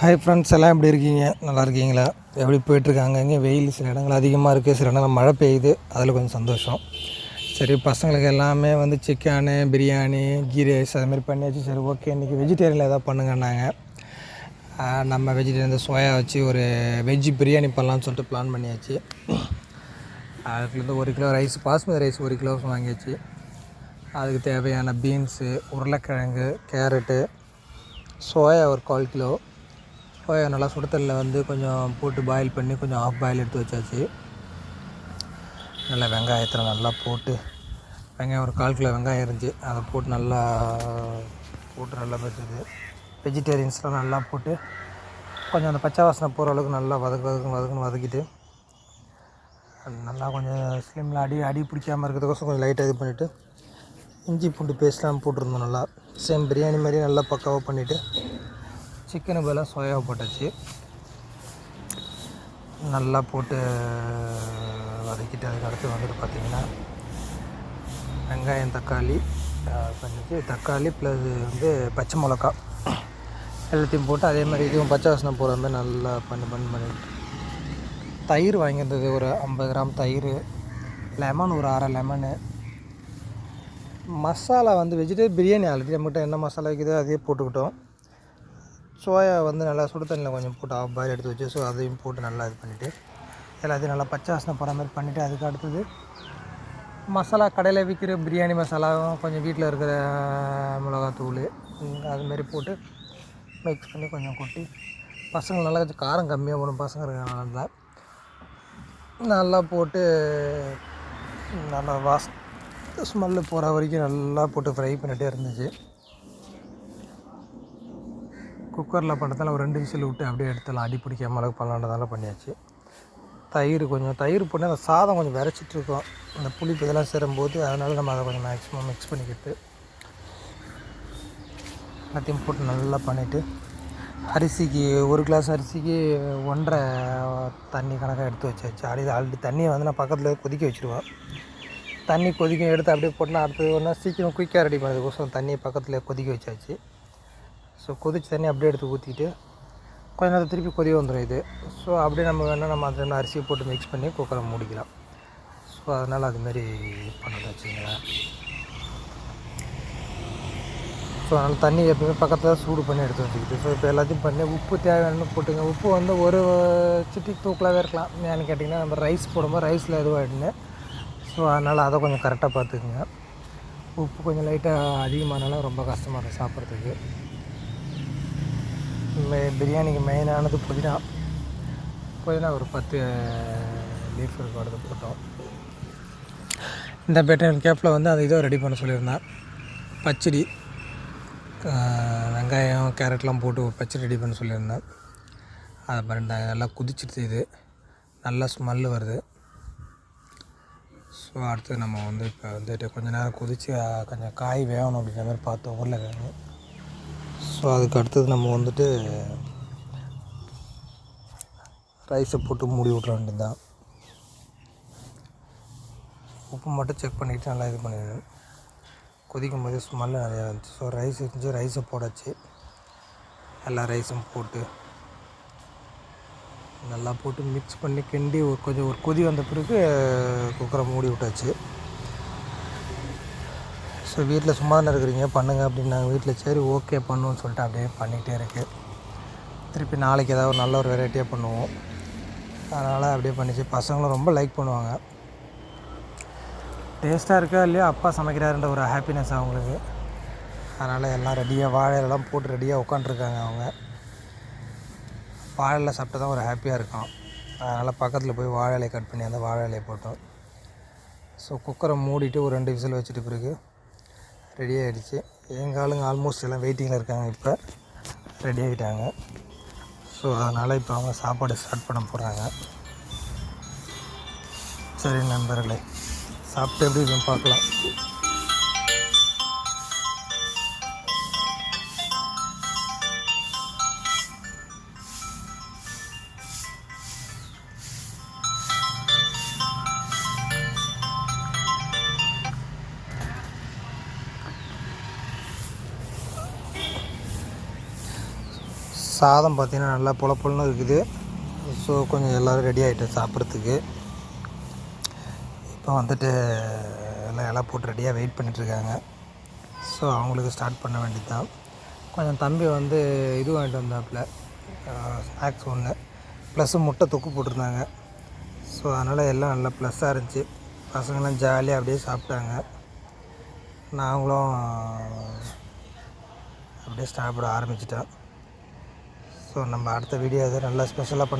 Hi friends எல்லாம் எப்படி இருக்கீங்க? நல்லா இருக்கீங்களா? எப்படி போயிட்டுருக்காங்க? இங்கே வெயில் சில இடங்கள் அதிகமாக இருக்குது சில இடங்கள் மழை பெய்யுது. அதில் கொஞ்சம் சந்தோஷம். சரி பசங்களுக்கு எல்லாமே வந்து சிக்கனு பிரியாணி கீ ரைஸ் அதுமாதிரி பண்ணியாச்சு சரி ஓகே இன்றைக்கி வெஜிடேரியனில் எதாவது பண்ணுங்கன்னாங்க. நம்ம வெஜிடேரியன் இந்த சோயா வச்சு ஒரு வெஜ் பிரியாணி பண்ணலான்னு சொல்லிட்டு பிளான் பண்ணியாச்சு. அதுக்குலேருந்து ஒரு கிலோ ரைஸ் பாஸ்மதி ரைஸ் ஒரு கிலோ வாங்கியாச்சு. அதுக்கு தேவையான பீன்ஸு உருளைக்கிழங்கு கேரட்டு சோயா ஒரு கால் கிலோ. சோயா நல்லா சுடுதலில் வந்து கொஞ்சம் போட்டு பாயில் பண்ணி கொஞ்சம் ஆஃப் பாயில் எடுத்து வச்சாச்சு. நல்லா வெங்காயத்தில் நல்லா போட்டு வெங்காயம் ஒரு கால் கிலோ வெங்காயம் இருந்துச்சு. அதை போட்டு நல்லா போட்டு நல்லா பேசுது வெஜிடேரியன்ஸ்லாம் நல்லா போட்டு கொஞ்சம் அந்த பச்சை வாசனை போகிற அளவுக்கு நல்லா வதக்கு வதக்கு வதக்குன்னு வதக்கிட்டு நல்லா கொஞ்சம் ஸ்லிமில் அடி அடி பிடிக்காமல் இருக்கிறதுக்கோசம் கொஞ்சம் லைட்டாக இது பண்ணிவிட்டு இஞ்சி பூண்டு பேஸ்ட்லாம் போட்டிருந்தோம் நல்லா. சேம் பிரியாணி மாதிரியே நல்லா பக்காவாக பண்ணிவிட்டு சிக்கனு பதிலாக சோயாவை போட்டாச்சு. நல்லா போட்டு வதக்கிட்டு அதுக்கடுத்து வந்துட்டு பார்த்திங்கன்னா வெங்காயம் தக்காளி பண்ணிட்டு தக்காளி ப்ளஸ் வந்து பச்சை மிளகா எல்லாத்தையும் போட்டு அதே மாதிரி இதுவும் பச்சை வாசனை போகிற மாதிரி நல்லா பண்ணி பண்ணி பண்ணிட்டு தயிர் வாங்கியிருந்தது ஒரு ஐம்பது கிராம் தயிர் லெமன் ஒரு அரை லெமனு மசாலா வந்து வெஜிடபிள் பிரியாணி ஆல்ரெடி நம்மகிட்ட என்ன மசாலா வைக்குதோ அதே போட்டுக்கிட்டோம். சோயா வந்து நல்லா சுடு தண்ணியில் கொஞ்சம் போட்டு ஆஃப் பாயில் எடுத்து வச்சு ஸோ அதையும் போட்டு நல்லா இது பண்ணிவிட்டு எல்லாத்தையும் நல்லா பச்சை போகிற மாதிரி பண்ணிவிட்டு அதுக்கு அடுத்தது மசாலா கடையில் விற்கிற பிரியாணி மசாலாவும் கொஞ்சம் வீட்டில் இருக்கிற மிளகாத்தூள் அதுமாரி போட்டு மிக்ஸ் பண்ணி கொஞ்சம் கொட்டி பசங்க நல்லா கொஞ்சம் காரம் கம்மியாக போடும் பசங்க இருக்கிறனால நல்லா போட்டு நல்லா வாஸ் ஸ்மெல்லு போகிற வரைக்கும் நல்லா போட்டு ஃப்ரை பண்ணிகிட்டே இருந்துச்சு. குக்கரில் பண்ணுறதால ஒரு ரெண்டு விசில் விட்டு அப்படியே எடுத்துடலாம். அடி பிடிக்காம அளவுக்கு பண்ணலான்றதால பண்ணியாச்சு. தயிர் கொஞ்சம் தயிர் பண்ணி அந்த சாதம் கொஞ்சம் விரைச்சிட்டு இருக்கோம் அந்த புளிப்பு இதெல்லாம் சேரும்போது அதனால் நம்ம அதை கொஞ்சம் மேக்ஸிமம் மிக்ஸ் பண்ணிக்கிட்டு எல்லாத்தையும் போட்டு நல்லா பண்ணிவிட்டு அரிசிக்கு ஒரு கிளாஸ் அரிசிக்கு ஒன்றரை தண்ணி கணக்காக எடுத்து வச்சாச்சு. அடி ஆல்ரெடி தண்ணியை வந்து நான் பக்கத்தில் கொதிக்க வச்சுருவேன். தண்ணி கொதிக்க எடுத்து அப்படியே போட்டுனா அடுத்தது ஒன்றா சீக்கிரம் குயிக்காக ரெடி பண்ணுறதுக்கோசரம் தண்ணியை பக்கத்தில் கொதிக்க வச்சாச்சு. ஸோ கொதிச்சு தண்ணி அப்படியே எடுத்து ஊற்றிட்டு கொஞ்ச நேரம் திருப்பி கொதி வந்துடும் இது. ஸோ அப்படியே நம்ம வேணால் நம்ம அதில் அரிசியை போட்டு மிக்ஸ் பண்ணி குக்கரை மூடிக்கலாம். ஸோ அதனால் அதுமாரி பண்ணது வச்சுங்களேன் ஸோ அதனால் தண்ணி எப்பவுமே பக்கத்தில் சூடு பண்ணி எடுத்து வச்சுக்கிட்டு. ஸோ இப்போ எல்லாத்தையும் பண்ணி உப்பு தேவையானு போட்டுங்க உப்பு வந்து ஒரு சிட்டி தூக்கலாகவே இருக்கலாம். ஏன்னு கேட்டிங்கன்னா நம்ம ரைஸ் போடும்போது ரைஸில் இதுவாகிடுன்னு ஸோ அதனால் அதை கொஞ்சம் கரெக்டாக பார்த்துக்குங்க. உப்பு கொஞ்சம் லைட்டாக அதிகமானாலும் ரொம்ப கஷ்டமாக இருக்கும் சாப்பிட்றதுக்கு. பிரியாணிக்கு மெயினானது புதினா. புதினா ஒரு பத்து லீஃப் இருக்கும் அடுத்து போட்டோம். இந்த பேட்டன் கேப்பில் வந்து அந்த இதை ரெடி பண்ண சொல்லியிருந்தேன் பச்சடி வெங்காயம் கேரட்லாம் போட்டு ஒரு பச்சடி ரெடி பண்ண சொல்லியிருந்தேன் அதை பண்ணிட்டாங்க நல்லா குதிச்சிடுது இது. நல்லா ஸ்மெல்லு வருது. ஸோ அடுத்து நம்ம வந்து இப்போ வந்துட்டு கொஞ்ச நேரம் குதித்து கொஞ்சம் காய் வேகணும் அப்படிங்கிற மாதிரி பார்த்தோம் உருளைக்கிழங்கு ஸோ அதுக்கு அடுத்தது நம்ம வந்துட்டு ரைஸை போட்டு மூடி விட்ற வேண்டியது தான் உப்பு மட்டும் செக் பண்ணிவிட்டு நல்லா இது பண்ணிடுவேன் கொதிக்கும் போது ஸ்மெல்லு நிறையா இருந்துச்சு ஸோ ரைஸ் இருந்துச்சு ரைஸை போடாச்சு எல்லா ரைஸும் போட்டு நல்லா போட்டு மிக்ஸ் பண்ணி கிண்டி ஒரு கொஞ்சம் ஒரு கொதி வந்த பிறகு குக்கரை மூடி விட்டாச்சு. ஸோ வீட்டில் சும்மா தானே இருக்கிறீங்க? பண்ணுங்கள் அப்படின்னாங்க. வீட்டில் சரி ஓகே பண்ணுவோம்னு சொல்லிட்டு அப்படியே பண்ணிகிட்டே இருக்குது திருப்பி நாளைக்கு ஏதாவது ஒரு நல்ல ஒரு வெரைட்டியாக பண்ணுவோம். அதனால் அப்படியே பண்ணிச்சு. பசங்களும் ரொம்ப லைக் பண்ணுவாங்க. டேஸ்ட்டாக இருக்கா இல்லையா? அப்பா சமைக்கிறாருன்ற ஒரு ஹாப்பினஸ் அவங்களுக்கு. அதனால் எல்லாம் ரெடியாக வாழையெல்லாம் போட்டு ரெடியாக உட்காண்ட்ருக்காங்க அவங்க. வாழையில் சாப்பிட்டா தான் ஒரு ஹாப்பியாக இருக்கும் அதனால் பக்கத்தில் போய் வாழை கட் பண்ணி அந்த வாழை இலையை போட்டோம். ஸோ குக்கரை மூடிட்டு ஒரு ரெண்டு விசில் வச்சுட்டு பிறகு ரெடி ஆகிடுச்சு எங்கள் ஆளுங்க ஆல்மோஸ்ட் எல்லாம் வெயிட்டிங்கில் இருக்காங்க இப்போ. ரெடி ஆகிட்டாங்க ஸோ அதனால் இப்போ அவங்க சாப்பாடு ஸ்டார்ட் பண்ண போகிறாங்க சரி நண்பர்களே சாப்பிட்டு எப்படி இதுவும் பார்க்கலாம். சாதம் பார்த்திங்கன்னா நல்லா புல இருக்குது. ஸோ கொஞ்சம் எல்லோரும் ரெடி ஆகிட்டு சாப்பிட்றதுக்கு. இப்போ வந்துட்டு எல்லாம் இலை போட்டு ரெடியாக வெயிட் பண்ணிகிட்ருக்காங்க ஸோ அவங்களுக்கு ஸ்டார்ட் பண்ண வேண்டியது தான் கொஞ்சம் தம்பி வந்து இது வாங்கிட்டு வந்தாப்புல. ஸ்நாக்ஸ் ஒன்று ப்ளஸ்ஸு முட்டை தொக்கு போட்டிருந்தாங்க. ஸோ அதனால் எல்லாம் நல்லா ப்ளஸ்ஸாக இருந்துச்சு. பசங்களாம் ஜாலியாக அப்படியே சாப்பிட்டாங்க. நாங்களும் அப்படியே சாப்பிட ஆரம்பிச்சிட்டோம். ஸோ நம்ம அடுத்த வீடியோ எதுவும் நல்லா ஸ்பெஷலாக பண்ண